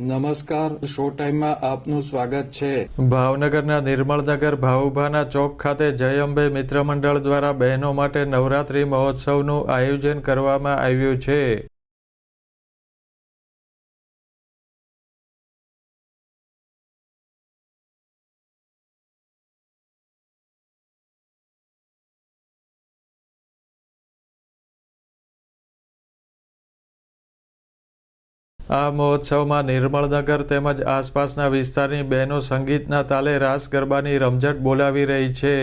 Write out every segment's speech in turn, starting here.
નમસ્કાર, શો ટાઈમમાં આપનું સ્વાગત છે. ભાવનગરના નિર્મળનગર ભાવુભાના ચોક ખાતે જય અંબે મિત્ર મંડળ દ્વારા બહેનો માટે નવરાત્રિ મહોત્સવનું આયોજન કરવામાં આવ્યું છે. આ મહોત્સવમાં નિર્મળનગર તેમજ આસપાસના વિસ્તારની બહેનો સંગીતના તાલે રાસ ગરબાની રમઝટ બોલાવી રહી છે.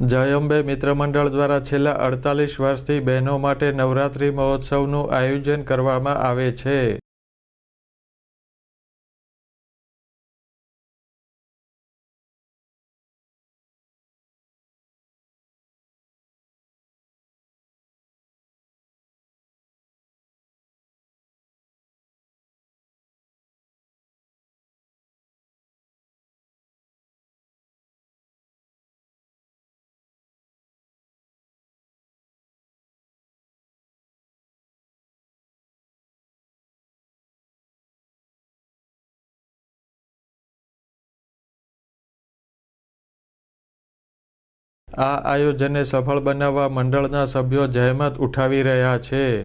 જય અંબે મિત્ર મંડળ દ્વારા છેલ્લા અડતાલીસ વર્ષથી બહેનો માટે નવરાત્રિ મહોત્સવનું આયોજન કરવામાં આવે છે. આ આયોજનને સફળ બનાવવા મંડળના સભ્યો જહેમત ઉઠાવી રહ્યા છે.